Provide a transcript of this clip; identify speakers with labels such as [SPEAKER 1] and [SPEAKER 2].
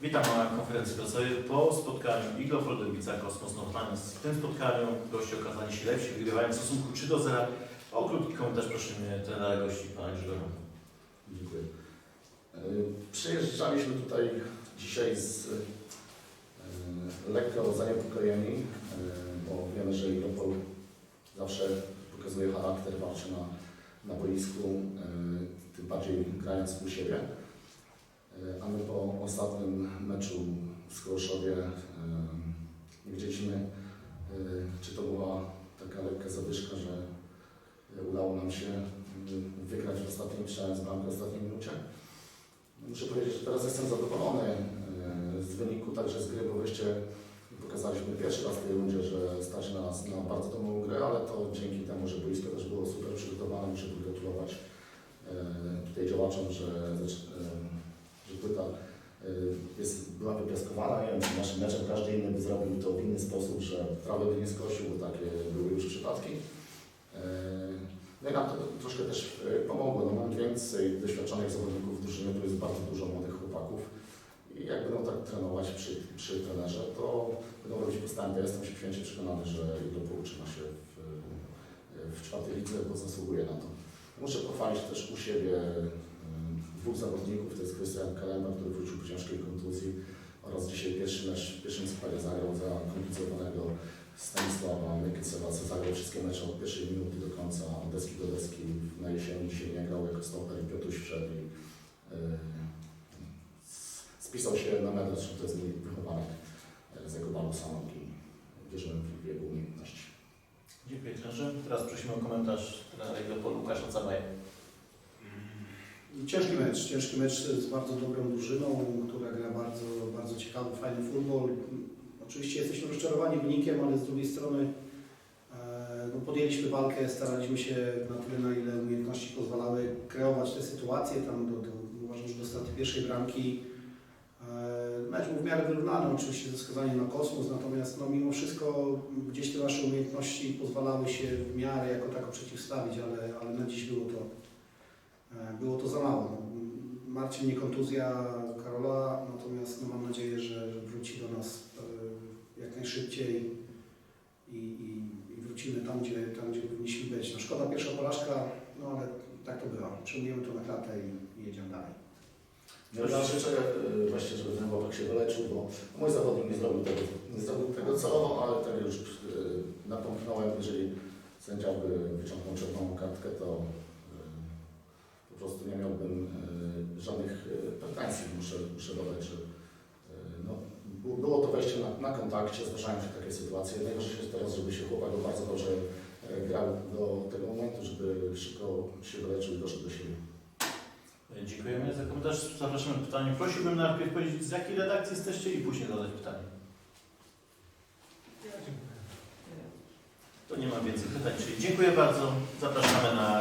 [SPEAKER 1] Witam na konferencji prasowej po spotkaniu Iglo Poldewica Kosmos Nortlands. W tym spotkaniu goście okazali się lepsi, wygrywają w stosunku 3 do 0. O krótki komentarz prosimy trenera gości, pana Grzegorza.
[SPEAKER 2] Dziękuję. E, Przyjeżdżaliśmy tutaj dzisiaj z e, lekko zaniepokojeni, e, bo wiemy, że Europol zawsze pokazuje charakter, walczy na, na boisku, tym bardziej grając u siebie. E, A my po ostatnim meczu w Kołoszowie e, nie wiedzieliśmy, e, czy to była taka lekka zadyszka, że udało nam się wygrać w ostatnim, strzelając bramkę w ostatniej minucie. Muszę powiedzieć, że teraz jestem zadowolony e, z wyniku także z gry, bo wreszcie pokazaliśmy pierwszy raz w tej rundzie, że stać nas na bardzo dobrą grę, ale to dzięki temu, że boisko też było super przygotowane. Muszę pogratulować e, tutaj działaczom, że, e, e, jest, była wypiaskowana. Nie wiem, naszym meczem każdy inny by zrobił to w inny sposób, że prawy by nie skosił, bo takie były już przypadki. E, No i nam to troszkę też e, pomogło. No, mam więcej doświadczonych zawodników w drużynie, tu jest bardzo dużo młodych chłopaków. I jak będą tak trenować przy, przy trenerze, to będą robić postępy. Ja jestem święcie przekonany, że Iglo utrzyma się w, w czwartej lidze, bo zasługuje na to. Muszę pochwalić też u siebie dwóch zawodników, to jest Krystian Kalemba, który wrócił po ciężkiej kontuzji oraz dzisiaj pierwszy mecz w pierwszym składzie zagrał za komplicowanego Stanisława Mykycewa, co zagrał wszystkie mecze od pierwszej minuty do końca, od deski do deski. Na jesieni dzisiaj nie grał jako stoper i Piotruś wszedł i yy, spisał się na medal, to jest mój wychowanek yy, z jego balu Sanoki. Wierzymy w jego umiejętności.
[SPEAKER 1] Dziękuję trenerze. Teraz prosimy o komentarz trenera Iglo Łukasza Cabaja.
[SPEAKER 3] Ciężki mecz, ciężki mecz z bardzo dobrą drużyną, która gra bardzo, bardzo ciekawy, fajny futbol. Oczywiście jesteśmy rozczarowani wynikiem, ale z drugiej strony e, no, podjęliśmy walkę, staraliśmy się na tyle, na ile umiejętności pozwalały kreować te sytuacje. Tam do, do, uważam, że do straty pierwszej bramki e, mecz był w miarę wyrównany, oczywiście ze wskazaniem na kosmos, natomiast no, mimo wszystko gdzieś te nasze umiejętności pozwalały się w miarę jako tako przeciwstawić, ale, ale na dziś było to Było to za mało. Marcin nie kontuzja Karola, natomiast no, mam nadzieję, że, wróci do nas e, jak najszybciej i, i, i wrócimy tam gdzie, tam, gdzie powinniśmy być. No, szkoda pierwsza porażka, no ale tak to bywa. Przyjmujemy to na klatę i, jedziemy dalej.
[SPEAKER 2] No ja życzę yy, właśnie, żeby ten chłopak się wyleczył, bo mój zawodnik nie zrobił tego, nie zrobił tego celowo, ale tak już napomknąłem, jeżeli sędzia by wyciągnął czerwoną kartkę, to yy, po prostu nie miałbym yy, żadnych yy, pretensji. Dodać, że yy, no, było to wejście na, na kontakcie, zdarzają się takie sytuacje. Najważniejsze jest teraz, żeby się chłopak bardzo dobrze yy, grał do tego momentu, żeby szybko się wyleczył i doszedł do siebie.
[SPEAKER 1] Dziękujemy za komentarz. Zapraszamy do pytania. Prosiłbym najpierw powiedzieć, z jakiej redakcji jesteście i później zadać pytanie. To nie ma więcej pytań, czyli dziękuję bardzo. Zapraszamy na